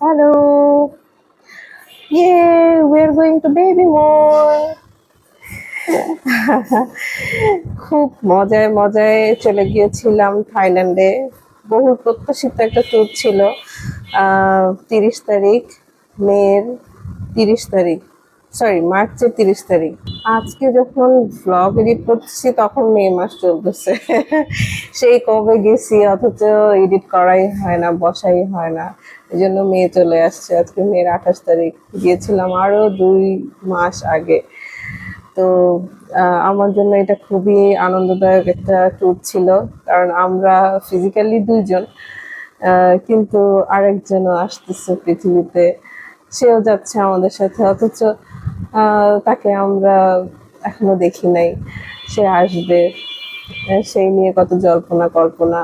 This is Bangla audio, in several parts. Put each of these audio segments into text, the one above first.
Hello. Yay, we're going to baby mall. খুব মজায় মজায় চলে গিয়েছিলাম থাইল্যান্ডে বহু প্রত্যাশিত একটা ট্যুর ছিল তিরিশ তারিখ মের তিরিশ তারিখ সরি মার্চের তিরিশ তারিখ। আজকে যখন ব্লগ এডিট করছি তখন মে মাস চলতেছে। সেই কবে গেছি, অথচ এডিট করাই হয় না, বসাই হয় না। এই জন্য মেয়ে চলে আসছে। আজকে মেয়ের আঠাশ তারিখ। গিয়েছিলাম আরও দুই মাস আগে। তো আমার জন্য এটা খুবই আনন্দদায়ক একটা ট্যুর ছিল। কারণ আমরা ফিজিক্যালি দুইজন কিন্তু আরেকজনও আসতেছে পৃথিবীতে। সেও যাচ্ছে আমাদের সাথে। অথচ তাকে আমরা এখনও দেখি নাই। সে আসবে। সেই নিয়ে কত জল্পনা কল্পনা।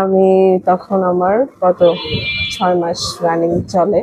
আমি তখন আমার কত ছয় মাস রানিং চলে।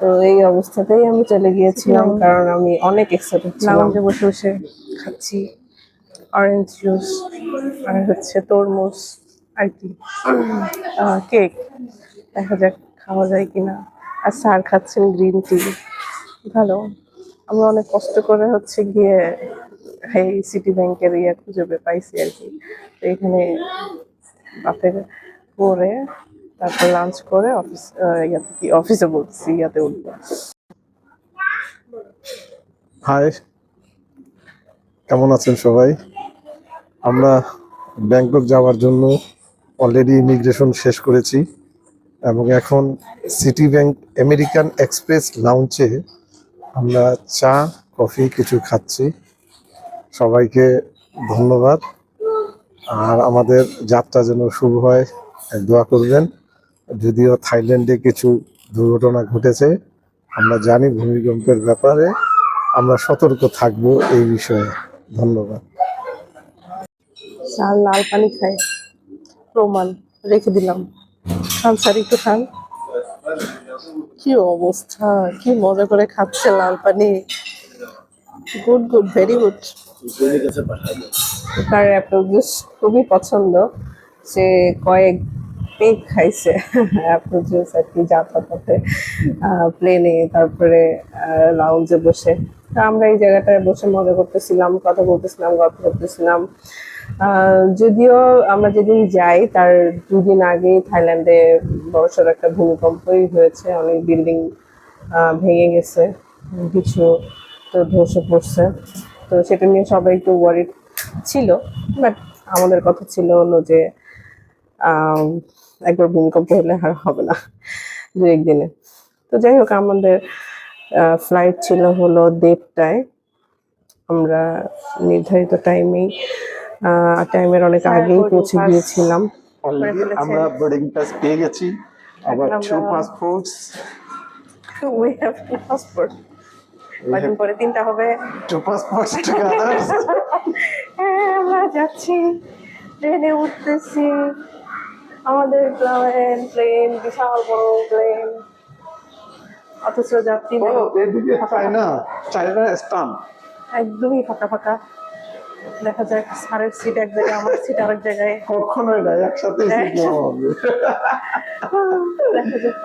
তো এই অবস্থাতেই আমি চলে গিয়েছিলাম কারণ আমি অনেক এক্সাইটেড ছিলাম। লাউঞ্জে বসে বসে খাচ্ছি। অরেঞ্জ জুস আর হচ্ছে তরমুজ আর কি। কেক দেখা যাক খাওয়া যায় কিনা। আর স্যার খাচ্ছেন গ্রিন টি ভালো। আমরা অনেক কষ্ট করে হচ্ছে গিয়ে এই সিটি ব্যাংকের ইয়ে খুঁজে পাইছি আর কি। তো এখানে বাপের করে তারপর লাঞ্চ করে অফিস ইয়াতে কি অফিসে বলছি, ইয়াতে উঠবো। হাই কেমন আছেন সবাই? আমরা ব্যাংকক যাওয়ার জন্য অলরেডি ইমিগ্রেশন শেষ করেছি এবং এখন সিটি ব্যাংক আমেরিকান এক্সপ্রেস লাউঞ্চে আমরা চা, কফি কিছু খাচ্ছি। সবাইকে ধন্যবাদ। আর আমাদের যাত্রা যেন শুভ হয় দোয়া করবেন। যদিও থাইল্যান্ডে কিছু দুর্ঘটনা ঘটেছে, আমরা জানি ভূমিকম্পের ব্যাপারে। আমরা সতর্ক থাকব এই বিষয়ে। ধন্যবাদ। লাল পানি খায়। প্রমাণ রেখে দিলাম। খান স্যার, একটু খান কি অবস্থা? কি মজা করে খাচ্ছে লাল পানি গুড গুড, ভেরি গুড। তার অ্যাপেল জুস খুবই পছন্দ। সে কয়েক পেক খাইছে অ্যাপেল জুস আর কি যাত্রাপথে প্লেনে তারপরে লাউঞ্জে বসে। তো আমরা এই জায়গাটায় বসে মজা করতেছিলাম, কথা বলতেছিলাম, গল্প করতেছিলাম। যদিও আমরা যেদিন যাই, তার দুদিন আগে থাইল্যান্ডে বড়সড় একটা ভূমিকম্পই হয়েছে, অনেক বিল্ডিং ভেঙে গেছে, কিছু তো ধসে পড়ছে তো সেটা নিয়ে সবাই একটু ওয়ারিড ছিল বাট আমাদের কথা ছিল হলো যে একবার ভূমিকম্প হলে আর হবে না দু একদিনে। তো যাই হোক, আমাদের ফ্লাইট ছিল হলো দেড়টায়। আমরা নির্ধারিত টাইমেই টাইমের অনেক আগেই পৌঁছে গিয়েছিলাম। আমরা বোর্ডিং পাস পেয়ে গেছি। আবার two passports we have two passport কদিন পরে তিনটা হবে? টু পাসপোর্টস টুগেদার হ্যাঁ আমরা যাচ্ছি। ট্রেনে উঠতেছি। আমাদের প্লেন প্লেন বিশাল বড় প্লেন অথচ যাত্রী চায়না চায়না স্টান একদমই ফাঁকা ফাঁকা। দেখা যায় সারের সিট এক জায়গায় আমার সিট আরেক জায়গায়। কখনোই না একসাথে। সিট নেওয়া হবে। দেখা যাক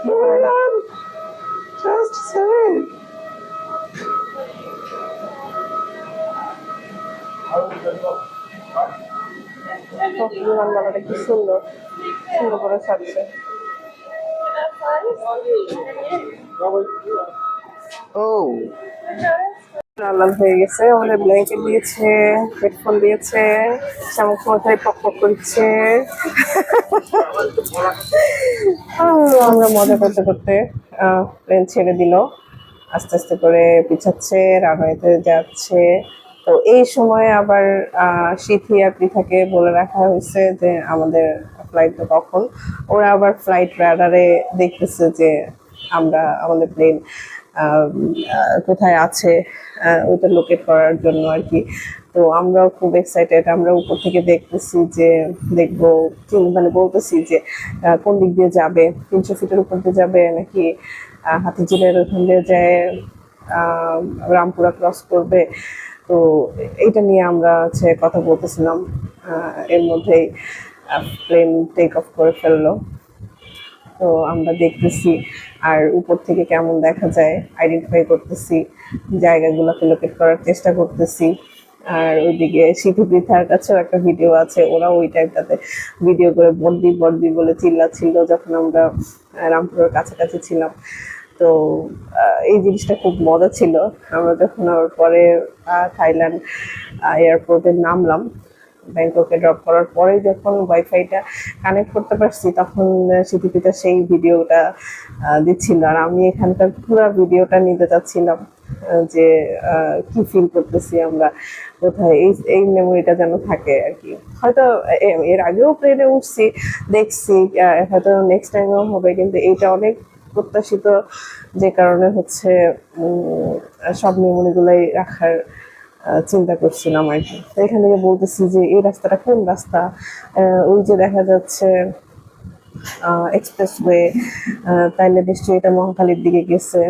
জাস্ট say বিমানবালাটা কি সুন্দর। সুন্দর করে ছাড়ছে ও লাল হয়ে গেছে, আমাদের ব্ল্যাঙ্কেট দিয়েছে হেডফোন দিয়েছে শামুক মাথায় পক পক করছে। আমরা মজা করতে করতে প্লেন ছেড়ে দিল। আস্তে আস্তে করে পিছাচ্ছে রানওয়েতে যাচ্ছে। তো এই সময় আবার সিথি আর পৃথাকে বলে রাখা হয়েছে যে আমাদের ফ্লাইটটা কখন। ওরা আবার ফ্লাইট রাডারে দেখতেছে যে আমরা আমাদের প্লেন কোথায় আছে ওইটা লোকেট করার জন্য আর কি। তো আমরাও খুব এক্সাইটেড আমরা উপর থেকে দেখতেছি যে, দেখব মানে বলতেছি যে কোন দিক দিয়ে যাবে, তিনশো ফিটের উপর দিয়ে যাবে নাকি হাতিঝিলের ওখান দিয়ে যায় রামপুরা ক্রস করবে। তো এইটা নিয়ে আমরা হচ্ছে কথা বলতেছিলাম এর মধ্যেই প্লেন টেক অফ করে ফেলল। তো আমরা দেখতেছি আর উপর থেকে কেমন দেখা যায় আইডেন্টিফাই করতেছি জায়গাগুলোকে লোকেট করার চেষ্টা করতেছি। আর ওইদিকে সিধু পৃথার কাছেও একটা ভিডিও আছে ওরা ওই টাইমটাতে ভিডিও করে বর্দি বর্দি বলে চিল্লাচ্ছিল যখন আমরা রামপুরের কাছাকাছি ছিলাম। তো এই জিনিসটা খুব মজা ছিল। আমরা যখন পরে থাইল্যান্ড এয়ারপোর্টে নামলাম ব্যাংককে ড্রপ করার পরে যখন ওয়াইফাইটা কানেক্ট করতে পারছি, তখন সিটিপিতা সেই ভিডিওটা দিচ্ছিল। আর আমি এখানকার পুরো ভিডিওটা নিতে চাচ্ছিলাম যে কি ফিল করতেছি আমরা, কোথায় এই এই মেমোরিটা যেন থাকে আর কি। হয়তো এর আগেও প্লেনে উঠছি, দেখছি হয়তো নেক্সট টাইমও হবে, কিন্তু এইটা অনেক প্রত্যাশিত যে কারণে হচ্ছে সব মেমোরিগুলাই রাখার চিন্তা করছিলাম আর কি তো এখান থেকে বলতেছি যে, এই রাস্তাটা কোন রাস্তা? ওই যে দেখা যাচ্ছে এক্সপ্রেসওয়ে তাইলে নিশ্চয়ই এটা মহাখালীর দিকে গেছে।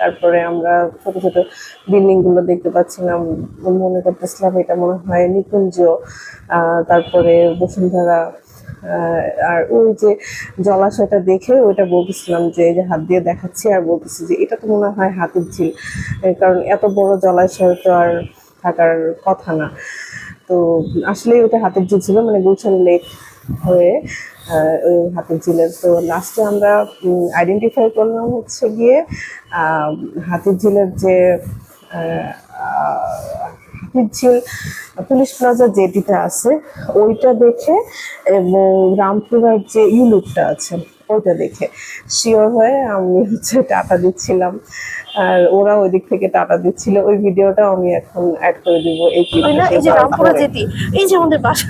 তারপরে আমরা ছোট ছোট বিল্ডিংগুলো দেখতে পাচ্ছিলাম। মনে করতেছিলাম এটা মনে হয় নিকুঞ্জ। তারপরে বসুন্ধরা আর ওই যে জলাশয়টা দেখে ওইটা বলতেছিলাম যে, এই যে হাত দিয়ে দেখাচ্ছি আর বলতেছি যে, এটা তো মনে হয় হাতির ঝিল। কারণ এত বড় জলাশয় তো আর থাকার কথা না। তো আসলে ওটা হাতের ঝিল ছিল মানে গুলশান লেক হয়ে ওই হাতের ঝিলের। তো লাস্টে আমরা আইডেন্টিফাই করলাম হচ্ছে গিয়ে হাতির ঝিলের যে পুলিশ প্লাজা যেটিটা আছে, ওইটা দেখে এবং রামপুরার যে ইউলুকটা আছে ওইটা দেখে। শিওর হয়ে আমি হচ্ছে টাটা দিচ্ছিলাম। আর ওরা ওই দিক থেকে টাটা দিচ্ছিল। ওই ভিডিওটাও আমি এখন অ্যাড করে দিব। এই না এই যে রামপুরা পরে। যেতি এই যে আমাদের বাসা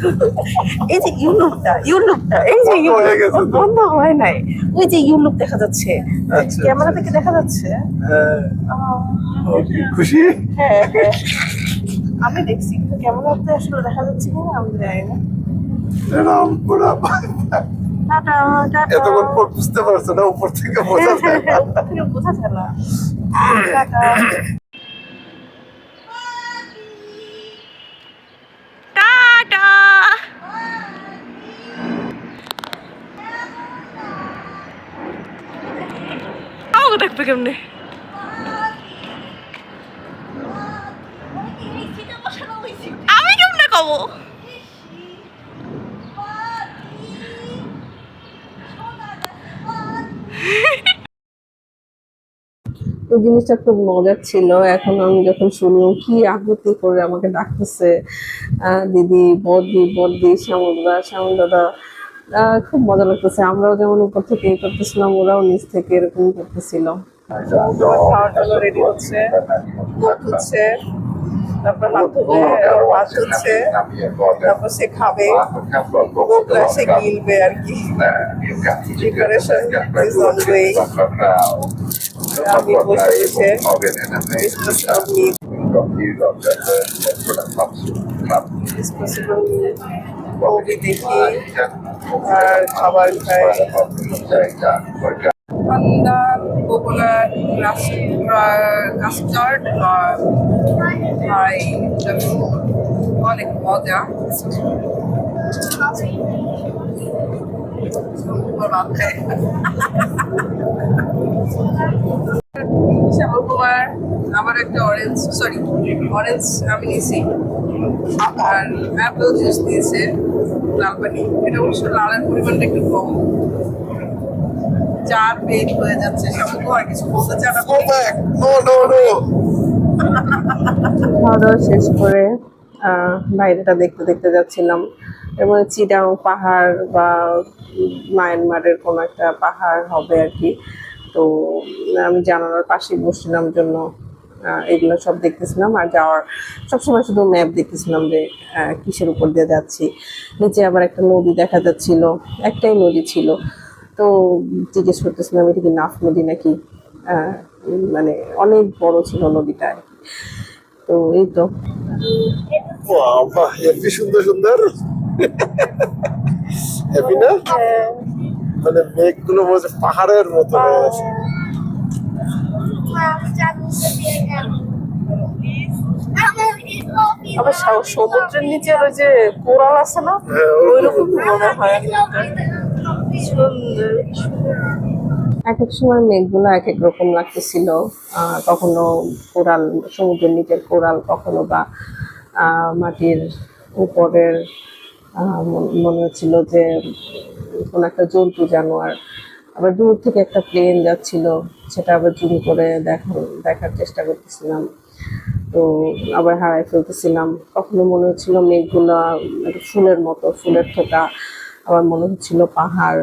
এই যে ইউলুকটা ইউলুকটা এই যে বন্ধ হয়ে গেছে ইউলুক বন্ধ হয় নাই। ওই যে ইউলুক দেখা যাচ্ছে। আচ্ছা, ক্যামেরা থেকে দেখা যাচ্ছে। হ্যাঁ, okay, খুশি? হ্যাঁ হ্যাঁ। আমি দেখছি কিন্তু ক্যামেরাতে আসলে দেখা যাচ্ছে কিনা আমি জানি না। রামপুরা এতক্ষণ পর বুঝতে পারছ না উপর থেকে বোঝা যায় না। বোঝা যায় না। Tata tata. আমাকে দেখবে কেমনে আমি কেমনে কব ওই জিনিসটা খুব মজার ছিল। এখন আমি যখন শুনলাম কি আকুতি করে আমাকে ডাকতেছে আহ, দিদি বদি বদি শ্যামলদা শ্যামল দাদা আহ, খুব মজা লাগতেছে। আমরাও যেমন উপর থেকে এই করতেছিলাম ওরাও নিচ থেকে এরকম করতেছিল। খাওয়ার জন্য রেডি হচ্ছে ধুচ্ছে তারপর হাত ধুবে হাত ধুচ্ছে তারপর সে খাবে গোপলা সে গিলবে আর কি। Disposable meat মুভি দেখি আর খাবার খাই pandan, coconut, কাস্টার্ড খাই অনেক মজা ভাত খাই শ্যামল কুমার আমার একটা অরেঞ্জ সরি অরেঞ্জ আমি নিয়েছি। আর অ্যাপেল জুস দিয়েছে লাল পানি এটা অবশ্য লালের পরিমাণটা একটু কম। চার পেট হয়ে যাচ্ছে। শ্যামল কুমার কিছু বলতে চান no, no. খাওয়া দাওয়া শেষ করে আহ, বাইরেটা দেখতে দেখতে যাচ্ছিলাম। এবং চিটাং পাহাড় বা মায়ানমারের কোনো একটা পাহাড় হবে আর কি। তো আমি জানালার পাশেই বসছিলাম জন্য এগুলো সব দেখতেছিলাম আর যাওয়ার সবসময় শুধু ম্যাপ দেখতেছিলাম যে কিসের উপর দিয়ে যাচ্ছি। নিচে আবার একটা নদী দেখা যাচ্ছিল একটাই নদী ছিল। তো জিজ্ঞেস করতেছিলাম এটা কি নাফ নদী নাকি? আহ, মানে অনেক বড় ছিল নদীটা আর কি। তো এই তো। সুন্দর সুন্দর। হ্যাপি না? মানে মেঘগুলো বলছে পাহাড়ের মতো হয়ে আছে আবার সমুদ্রের নিচে ওই যে কোরাল আছে না? হ্যাঁ, ওই- ওইরকম মনে হয় এক এক সময় মেঘগুলো এক এক রকম লাগতেছিল। আহ, কখনো কোরাল সমুদ্রের নিচের কোরাল কখনো বা আহ, মাটির উপরের আহ, মনে হচ্ছিল যে কোন একটা জন্তু জানোয়ার। আবার দূর থেকে একটা প্লেন যাচ্ছিল, সেটা আবার জুম করে দেখা, দেখার চেষ্টা করতেছিলাম। তো আবার হারাই ফেলতেছিলাম। কখনো মনে হচ্ছিল মেঘগুলা ফুলের মতো, ফুলের থোকা আবার মনে হচ্ছিল পাহাড়।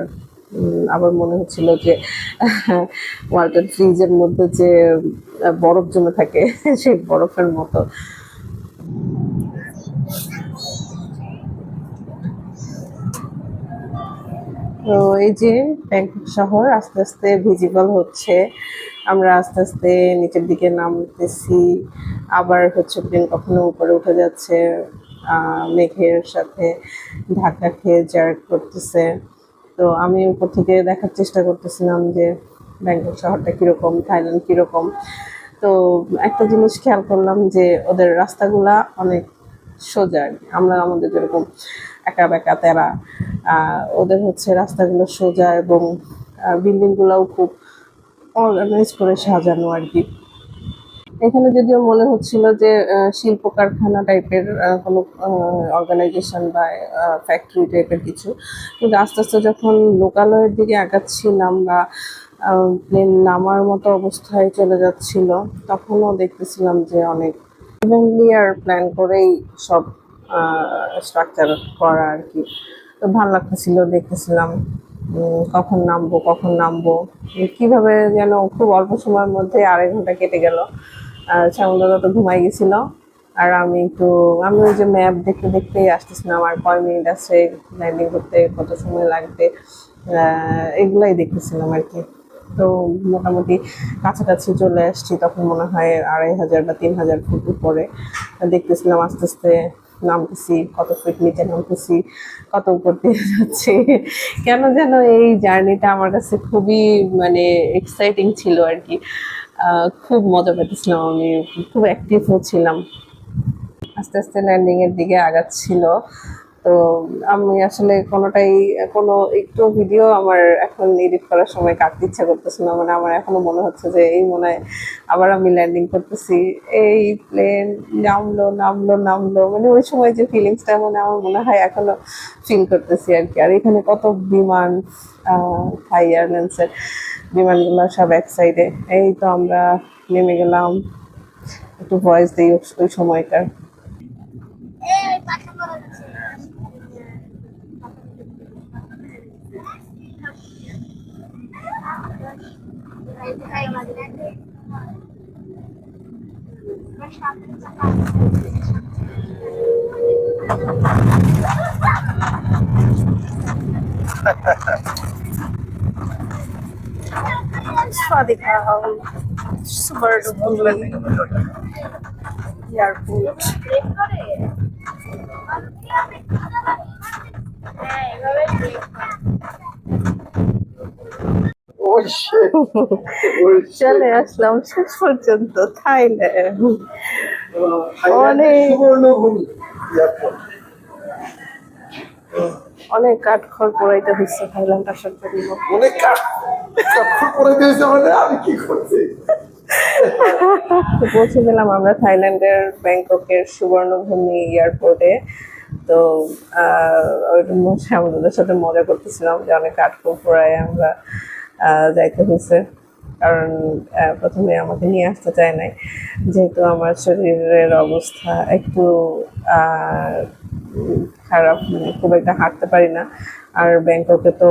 আবার মনে হচ্ছিল যে ওয়াটার ফ্রিজের মধ্যে যে বরফ জমে থাকে, সেই বরফের মতো। তো এই যে ব্যাংকক শহর আস্তে আস্তে ভিজিবল হচ্ছে। আমরা আস্তে আস্তে নিচের দিকে নামতেছি। আবার হচ্ছে প্লেন কখনো উপরে উঠে যাচ্ছে। মেঘের সাথে ধাক্কা খেয়ে জার্ক করতেছে। তো আমি উপর থেকে দেখার চেষ্টা করতেছিলাম যে ব্যাংকক শহরটা কীরকম, থাইল্যান্ড কীরকম। তো একটা জিনিস খেয়াল করলাম যে ওদের রাস্তাগুলা অনেক সোজা আমরা আমাদের যেরকম একা বেঁকা তেরা। ওদের হচ্ছে রাস্তাগুলো সোজা এবং বিল্ডিং গুলাও খুব অর্গানাইজ করে সাজানো আর কি। এখানে যদিও মনে হচ্ছিল যে শিল্প কারখানা টাইপের কোনো অর্গানাইজেশন বা ফ্যাক্টরি টাইপের কিছু। কিন্তু আস্তে আস্তে যখন লোকালয়ের দিকে আগাচ্ছিলাম বা প্লেন নামার মতো অবস্থায় চলে যাচ্ছিল, তখনও দেখতেছিলাম যে অনেক ইভেন্টলি আর প্ল্যান করেই সব স্ট্রাকচার করা আর কি। তো ভালো লাগতেছিল দেখতেছিলাম। উম, কখন নামবো কখন নামবো কীভাবে যেন খুব অল্প সময়ের মধ্যে আড়াই ঘণ্টা কেটে গেল। শ্যামলদা তো ঘুমাই গেছিল। আর আমি একটু আমি ওই যে ম্যাপ দেখতে দেখতেই আসতেছিলাম আর কয় মিনিট আছে ল্যান্ডিং করতে কত সময় লাগবে। এগুলাই দেখতেছিলাম আর কি। তো মোটামুটি কাছাকাছি চলে আসছি তখন মনে হয় আড়াই হাজার বা তিন হাজার ফুট উপরে। দেখতেছিলাম আস্তে আস্তে নামতেছি, কত ফিট নিচে নামতেছি, কত উপর দিয়ে যাচ্ছি। কেন যেন এই জার্নিটা আমার কাছে খুবই মানে এক্সাইটিং ছিল আর কি। খুব মজা পেতেছিলাম আমি, খুব অ্যাক্টিভ হচ্ছিলাম আস্তে আস্তে ল্যান্ডিংয়ের দিকে আগাচ্ছিল। তো আমি আসলে কোনোটাই, কোনো একটু ভিডিও আমার এখন এডিট করার সময় কাটতে ইচ্ছা করতেছে না। মানে আমার এখনও মনে হচ্ছে যে এই মনে হয় আবার আমি ল্যান্ডিং করতেছি। এই প্লেন নামলো নামলো নামলো। মানে ওই সময় যে ফিলিংসটা মানে আমার মনে হয় এখনও ফিল করতেছি আর কি। আর এখানে কত বিমান থাই এয়ারলাইন্সের বিমানগুলো সব এক সাইডে এই তো আমরা নেমে গেলাম। একটু ভয়েস দিই ওই- সময়কার Swadika Hall, Suburban Airport. ওই চলে আসলাম শেষ পর্যন্ত থাইল্যান্ড। অনেক- অনেক কাঠখড় পোড়াইতে হচ্ছে থাইল্যান্ড আসার জন্য। অনেক কাঠ কাঠ করে দিয়েছে মানে আমি কি করছি? পৌঁছে গেলাম আমরা থাইল্যান্ডের ব্যাংককের সুবর্ণভূমি এয়ারপোর্টে। তো আহ, ওইটা মজা আমাদের সাথে মজা করতেছিলাম যে অনেক কাঠখড় পোড়ায় আমরা যাইতে হয়েছে কারণ প্রথমে আমাকে নিয়ে আসতে চায় নাই। যেহেতু আমার শরীরের অবস্থা একটু খারাপ মানে খুব একটা হাঁটতে পারি না। আর ব্যাংককে তো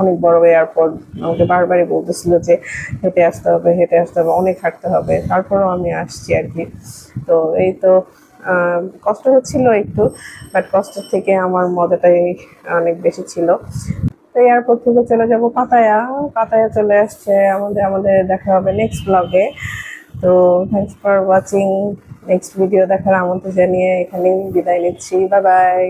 অনেক বড় এয়ারপোর্ট, আমাকে বারবারই বলতেছিল যে হেঁটে আসতে হবে, হেঁটে আসতে হবে, অনেক হাঁটতে হবে। তারপরেও আমি আসছি আর কি। তো এই তো কষ্ট হচ্ছিল একটু বাট কষ্টের থেকে আমার মজাটাই অনেক বেশি ছিল। তো এয়ারপোর্ট থেকে চলে যাব পাতায়া। পাতায়া চলে আসছে আমাদের আমাদের দেখা হবে নেক্সট ব্লগে তো thanks for watching next video দেখার আমন্ত্রণ জানিয়ে এখানেই বিদায় নিচ্ছি। Bye bye